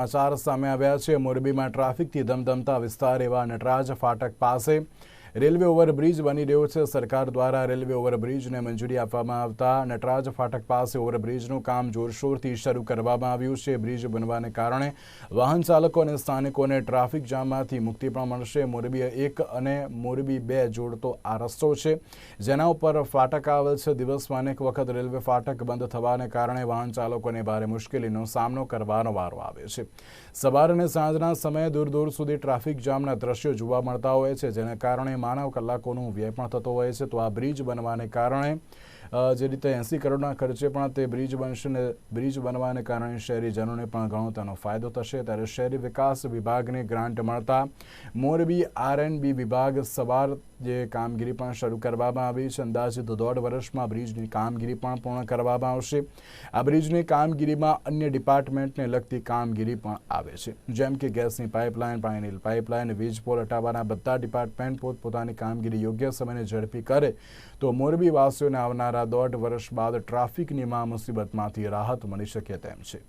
સમાચાર સામે આવ્યા છે. મોરબીમાં ટ્રાફિકથી ધમધમતા વિસ્તાર એવા નટરાજ ફાટક પાસે રેલવે ઓવરબ્રિજ બની રહ્યો છે. સરકાર દ્વારા રેલવે ઓવરબ્રિજને મંજૂરી આપવામાં આવતા નટરાજ ફાટક પાસે ઓવરબ્રિજનું કામ જોરશોરથી શરૂ કરવામાં આવ્યું છે. બ્રિજ બનવાને કારણે વાહન ચાલકો અને સ્થાનિકોને ટ્રાફિક જામમાંથી મુક્તિ પણ મળશે. મોરબી એક અને મોરબી બે જોડતો આ રસ્તો છે. જેના ઉપર ફાટક આવેલ છે. દિવસમાં અનેક વખત રેલવે ફાટક બંધ થવાને કારણે વાહન ચાલકોને ભારે મુશ્કેલીનો સામનો કરવાનો વારો આવે છે. સવાર અને સાંજના સમયે દૂર દૂર સુધી ટ્રાફિક જામના દ્રશ્યો જોવા મળતા હોય છે. જેના કારણે માનવ કલાકોનો વ્યય પણ થતો હોય છે. તો આ બ્રિજ બનવાને કારણે જે રીતે એંસી કરોડના ખર્ચે પણ તે બ્રિજ બનશે ને બ્રિજ બનવાને કારણે શહેરીજનોને પણ ઘણો તેનો ફાયદો થશે. ત્યારે શહેરી વિકાસ વિભાગને ગ્રાન્ટ મળતા મોરબી આર એન બી વિભાગ સવાર જે કામગીરી પણ શરૂ કરવામાં આવી છે. અંદાજિત દોઢ વર્ષમાં બ્રિજની કામગીરી પણ પૂર્ણ કરવામાં આવશે. આ બ્રિજની કામગીરીમાં અન્ય ડિપાર્ટમેન્ટને લગતી કામગીરી પણ આવે છે. જેમ કે ગેસની પાઇપલાઇન, પાણીની પાઇપલાઇન, વીજ પોલ હટાવવાના બધા ડિપાર્ટમેન્ટ પોતપોતાની કામગીરી યોગ્ય સમયને ઝડપી કરે તો મોરબીવાસીઓને આવનારા દોઢ વર્ષ બાદ ટ્રાફિકની મા મુસીબતમાંથી રાહત મળી શકે તેમ છે.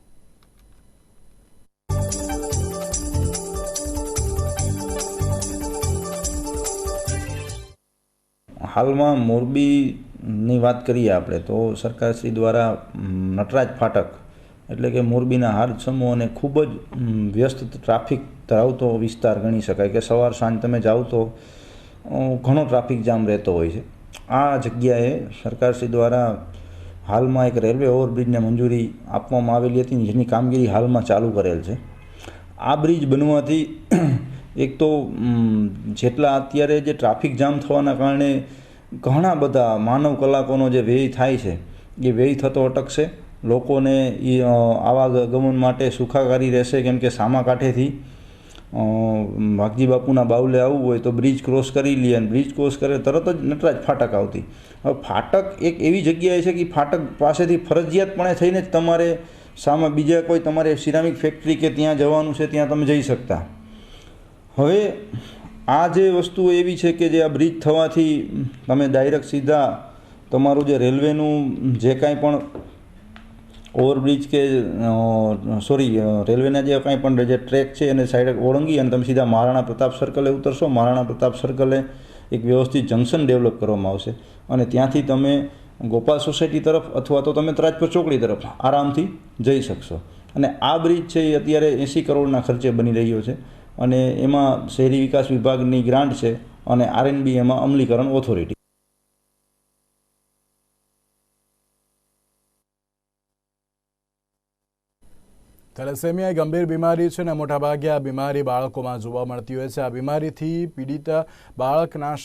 હાલમાં મોરબીની વાત કરીએ આપણે, તો સરકારશ્રી દ્વારા નટરાજ ફાટક, એટલે કે મોરબીના હાર્દ સમૂહ અને ખૂબ જ વ્યસ્ત ટ્રાફિક ધરાવતો વિસ્તાર ગણી શકાય કે સવાર સાંજ તમે જાઓ તો ઘણો ટ્રાફિક જામ રહેતો હોય છે. આ જગ્યાએ સરકારશ્રી દ્વારા હાલમાં એક રેલવે ઓવરબ્રિજને મંજૂરી આપવામાં આવેલી હતી જેની કામગીરી હાલમાં ચાલુ કરેલ છે. આ બ્રિજ બનવાથી એક તો જેટલા અત્યારે જે ટ્રાફિક જામ થવાના કારણે ઘણા બધા માનવ કલાકોનો જે વ્યય થાય છે, એ વ્યય થતો અટકશે. લોકોને એ આવા આવાગમન માટે સુખાકારી રહેશે કેમ કે સામા કાંઠેથી વાઘજી બાપુના બાવલે આવવું હોય તો બ્રિજ ક્રોસ કરી લે અને બ્રિજ ક્રોસ કરે તરત જ નટરાજ ફાટક આવતી. હવે ફાટક એક એવી જગ્યાએ છે કે ફાટક પાસેથી ફરજિયાતપણે થઈને જ તમારે સામે, બીજા કોઈ તમારે સિરામિક ફેક્ટરી કે ત્યાં જવાનું છે, ત્યાં તમે જઈ શકતા. હવે આ જે વસ્તુ એવી છે કે જે આ બ્રિજ થવાથી તમે ડાયરેક્ટ સીધા તમારું જે રેલવેનું જે કાંઈ પણ ઓવરબ્રિજ કે સોરી રેલવેના જે કાંઈ પણ જે ટ્રેક છે એને સાઈડ ઓળંગી અને તમે સીધા મહારાણા પ્રતાપ સર્કલે ઉતરશો. મહારાણા પ્રતાપ સર્કલે એક વ્યવસ્થિત જંકશન ડેવલપ કરવામાં આવશે અને ત્યાંથી તમે ગોપાલ સોસાયટી તરફ અથવા તો તમે ત્રાજપર ચોકડી તરફ આરામથી જઈ શકશો. અને આ બ્રિજ છે એ અત્યારે એંસી કરોડના ખર્ચે બની રહ્યો છે. અને એમાં શહેરી વિકાસ વિભાગની ગ્રાન્ટ છે અને આરએનબી એમાં અમલીકરણ ઓથોરિટી થેલેસેમિયા એ ગંભીર બીમારી છે અને મોટાભાગે આ બીમારી બાળકોમાં જોવા મળતી હોય છે. આ બીમારીથી પીડિત બાળકના